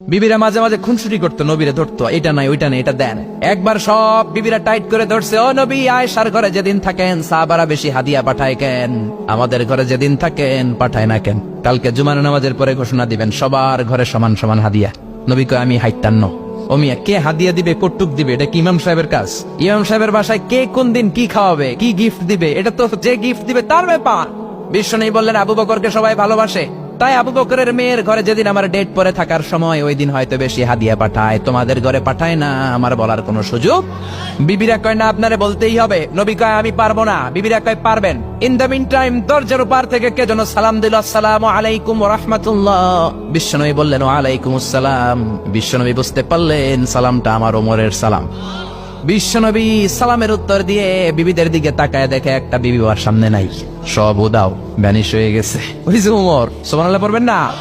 বিবিরা মাঝে মাঝে খুনসুটি করতো, নবীরে ধরতো, এটা নাই, ওইটা নাই, এটা দেন। একবার সব বিবিরা টাইট করে ধরছে, ও নবী, আয়েশার ঘরে যেদিন থাকেন, সাহাবারা বেশি হাদিয়া পাঠায় কেন? আমাদের ঘরে যেদিন থাকেন, পাঠায় না কেন? কালকে জুমার নামাজের পরে ঘোষণা দিবেন, সবার ঘরে সমান সমান হাদিয়া। নবী কয়, আমি হাইতান্ন ও মিয়া, কে হাদিয়া দিবে কটুক দিবে? এটা কি ইমাম সাহেবের কাজ? ইমাম সাহেবের বাসায় কে কোন দিন কি খাওয়াবে, কি গিফট দিবে? এটা তো যে গিফট দিবে, তার ব্যাপার। বিশ্ব নেই বললেন, আবু বকরকে সবাই ভালোবাসে। তাই আবু বকরের মেয়ের ঘরে যেদিন আমার ডেট পরে থাকার সময়, ওই দিন হয়তো বেশি হাদিয়া পাঠায়। তোমাদের ঘরে পাঠায় না, আমার বলার কোনো সুযোগ? বিবিরা কয়, না, আপনারে বলতেই হবে। নবী কয়, আমি পারব না। বিবিরা কয়, পারবেন। ইন দ্য মিন টাইম দরজার পার থেকে কে যেন সালাম দিল, আসসালাম আলাইকুম রহমতুল্লাহ। বিশ্বনবী বললেন ওয়ালাইকুম আসসালাম। বিশ্বনবী বুঝতে পারলেন, সালামটা আমার ওমরের সালাম। বিশ্বনবী সালামের উত্তর দিয়ে বিবিদের দিকে তাকায় দেখে একটা বিবি ওর সামনে নাই। সব উদাও ব্যানিশ হয়ে গেছে। উমর সোমানাল্লাহ পড়বেন না?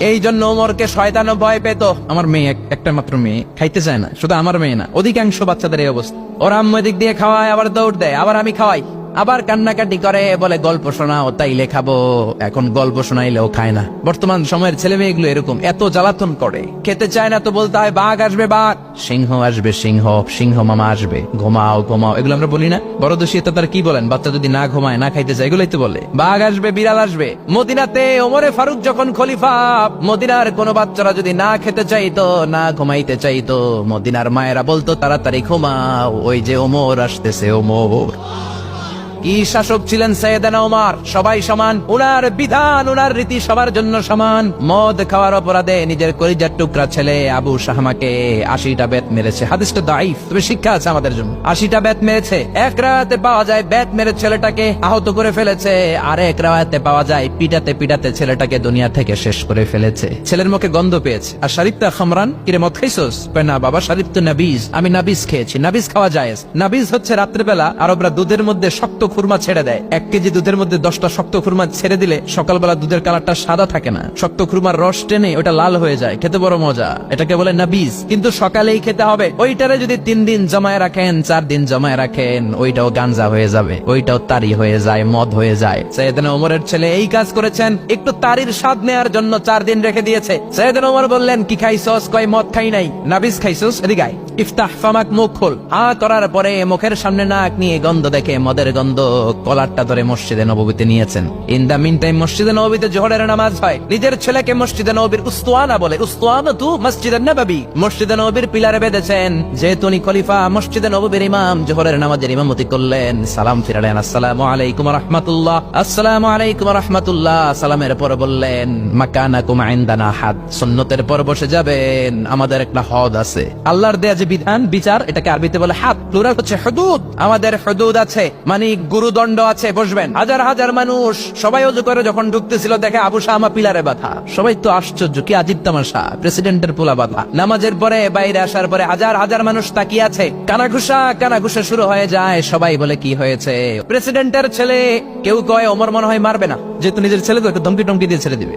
এই জন্য ওমরকে শয়তানো ভয় পেত। আমার মেয়ে এক- একটা মাত্র মেয়ে, খাইতে চায় না। শুধু আমার মেয়ে না, অধিকাংশ বাচ্চাদের এই অবস্থা। ওরা আম্মু দিয়ে খাওয়ায়, আবার দৌড় দেয়, আবার আমি খাওয়াই। আবার কান্নাকাটি করে, বলে, গল্প শোনাও, তাই লেখাবো। এখন গল্প শোনাইলেও খায় না। বর্তমান সময়ের ছেলে মেয়েগুলো এরকম, এত জ্বালাতন করে। খেতে চায় না তো বলতে হয়, বাঘ আসবে, বাঘ। সিংহ আসবে, সিংহ সিংহ মামা আসবে। ঘুমাও ঘুমাও। এগুলো আমরা বলি না। বড় দোষী তো তার কি বলেন? বাচ্চা যদি না ঘুমায়, না খাইতে চায়, এগুলোই তো বলে। বাঘ আসবে, বিড়াল আসবে। মদিনাতে ওমরে ফারুক যখন খলিফা, মদিনার কোনো বাচ্চারা যদি না খেতে চাইতো, না ঘুমাইতে চাইতো, মদিনার মায়েরা বলতো, তাড়াতাড়ি ঘুমাও, ওই যে ওমর আসতেছে, ওমর। কি শাসক ছিলেন সৈয়দানা ওমর সবাই সমান। উনার বিধান, উনার রীতি সবার জন্য সমান। মদ খাওয়ার অপরাধে নিজের কলিজার টুকরা ছেলে আবু শাহমাকে আশিটা বেত মেরেছে। হাদিসটা দাইফ তবে শিক্ষা আছে আমাদের জন্য। আশিটা বেত মেরেছে। এক রাতে পাওয়া যায় বেত মেরে ছেলেটাকে আহত করে ফেলেছে। আর এক রাতে পাওয়া যায় পিটাতে পিটাতে ছেলেটাকে দুনিয়া থেকে শেষ করে ফেলেছে। ছেলের মুখে গন্ধ পেয়েছে। আর শারিফতা খামরান, কিরে মদ খাইছোস? না বাবা, শারিফ তো নাবিজ। আমি নাবিজ খেয়েছি। নাবিজ খাওয়া যায় নাবিজ হচ্ছে রাত্রেবেলা আরবরা দুধের মধ্যে শক্ত খুরমা ছেড়ে দেয়। এক কেজি দুধের মধ্যে দশটা শক্ত খুরমা ছেড়ে দিলে সকালবেলা দুধের কালারটা সাদা থাকে না। শক্ত খুরমার রস টেনে ওটা লাল হয়ে যায়। খেতে বড় মজা। এটাকে বলে নাবিজ। কিন্তু সকালেই খেতে হবে। ওইটারে যদি তিন দিন জমায় রাখেন, চার দিন জমায় রাখেন, ওইটাও গাঞ্জা হয়ে যাবে। ওইটাও তারি হয়ে যায়, মদ হয়ে যায়। সৈয়দিন ওমরের ছেলে এই কাজ করেছেন। একটু তারির স্বাদ নেওয়ার জন্য চার দিন রেখে দিয়েছে। সৈয়দিন ওমর বললেন, কি খাইছস কয়, মদ খাই নাই। নাবিজ খাইছস এদিকে ইফতাহ ফামাক মুখ খোল। আ করার পরে মুখের সামনে নাক নিয়ে গন্ধ দেখে মদের গন্ধ কলারটা ধরে মসজিদে নববীতে নিয়েছেন। ইন দা মিন টাইম মসজিদে নববীতে জোহরের নামাজ হয়। নিজের ছেলেকে মসজিদে নবীর উস্তুয়ানা বলে। উস্তুয়ানা তু মসজিদে নববী। মসজিদে নবীর পিলারে বেঁধেছেন। যেহেতু উনি খলিফা, মসজিদে নববীর ইমাম, জোহরের নামাজের ইমামতি করলেন। সালাম ফিরালেন। আসসালামু আলাইকুম রাহমাতুল্লাহ। আসসালামু আলাইকুম রাহমাতুল্লাহ। সালামের পর বললেন, মাকানাকুম ইনদানা হাদ সুন্নতের পর বসে যাবেন। আমাদের একটা হদ আছে। আল্লাহর দেয়া যে বিধান, বিচার, এটাকে আরবিতে বলে হাত প্লুরাল হচ্ছে হুদুদ। আমাদের হুদুদ আছে। মানে গুরুদণ্ড আছে, বসবেন। হাজার হাজার মানুষ সবাই অজু করে যখন ঢুকতেছিল দেখে আবু শাহমা পিলারে বাধা। সবাই তো আশ্চর্য, কি আজিব তামাশা, প্রেসিডেন্টের পোলা বাধা। নামাজের পরে, বাইরে আসার পরে হাজার হাজার মানুষ তাকিয়ে আছে। কানাঘুষা কানাঘুষা শুরু হয়ে যায়, সবাই বলে কি হয়েছে? প্রেসিডেন্টের ছেলে কেউ কয় অমর মনে হয় মারবে না। যেহেতু নিজের ছেলে তো, একটু ধমকি টমকি দিয়ে ছেড়ে দিবে।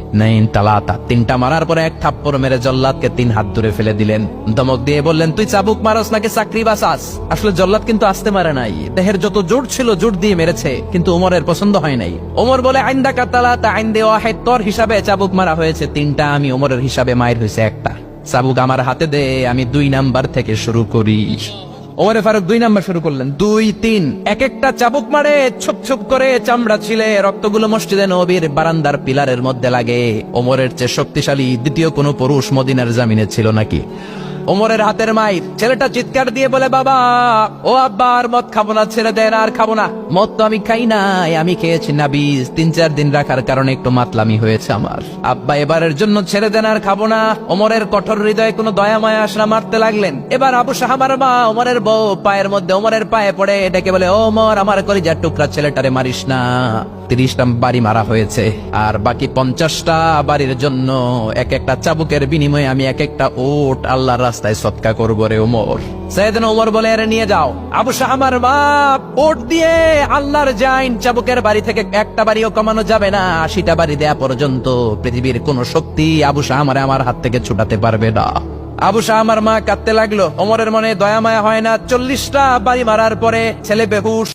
ইতনাইন তালাতা। তিনটা মারার পরে এক থাপ্পড় মেরে জল্লাদকে তিন হাত দূরে ফেলে দিলেন। ধমক দিয়ে বললেন, তুই চাবুক মারস নাকি চাকরি বাসাস আসলে জল্লাদ কিন্তু আসতে মারে নাই। দেহের যত জোর ছিল জোর দিয়ে মেরেছে, কিন্তু ওমরের পছন্দ হয় নাই। ওমর বলে আইন্দা কাতালাতা আইন দে ওয়াহেদ, তোর হিসাবে চাবুক মারা হয়েছে। তিনটা আমি ওমরের হিসাবে মায়ের হয়েছে একটা। চাবুক আমার হাতে দে, আমি দুই নাম্বার থেকে শুরু করি। ওমরে ফারুক দুই নাম্বার শুরু করলেন। দুই, তিন। এক একটা চাবুক মারে, ছুপ ছুপ করে চামড়া ছিলে, রক্তগুলো মসজিদে নবীর বারান্দার পিলারের মধ্যে লাগে। ওমরের চেয়ে শক্তিশালী দ্বিতীয় কোনো পুরুষ মদিনার জামিনে ছিল নাকি? ওমরের হাতের মাই ছেলেটা চিৎকার দিয়ে বলে, বাবা, ও আব্বা, আর মদ খাব না, ছেড়ে দেন, আর খাব না। মদ তো আমি খাই নাই, আমি খেয়েছি না বীজ। তিন, চার দিন রাখার কারণে একটু মাতলামি হয়েছে আমার। আব্বা এবারের জন্য ছেড়ে দেন, আর খাব না। ওমরের কঠোর হৃদয়ে কোনো দয়া, মায়া আসনা মারতে লাগলেন। এবার আবু সাহাবার মা, ওমরের বউ, পায়ের মধ্যে ওমরের পায়ে পড়ে, ডেকে বলে ওমর, আমার কলিজার টুকরা, ছেলেটারে মারিস না। তিরিশটা বাড়ি মারা হয়েছে। আর বাকি পঞ্চাশটা বাড়ির জন্য এক একটা চাবুকের বিনিময়ে আমি এক একটা ওট আল্লাহর রাস্তায় সৎকা করব রে ওমর। বলে নিয়ে যাও। আবু শাহমার বাপ, ওট দিয়ে আল্লাহর চাবুকের বাড়ি থেকে একটা বাড়িও কমানো যাবে না, আশিটা বাড়ি দেয়া পর্যন্ত পৃথিবীর কোন শক্তি আবু শাহ আমারে হাত থেকে ছুটাতে পারবে না। আবু শাহ আমার মা কাঁদতে লাগল। ওমরের মনে দয়া মায়া হয় না। চল্লিশটা বাড়ি মারার পরে ছেলে বেহুশ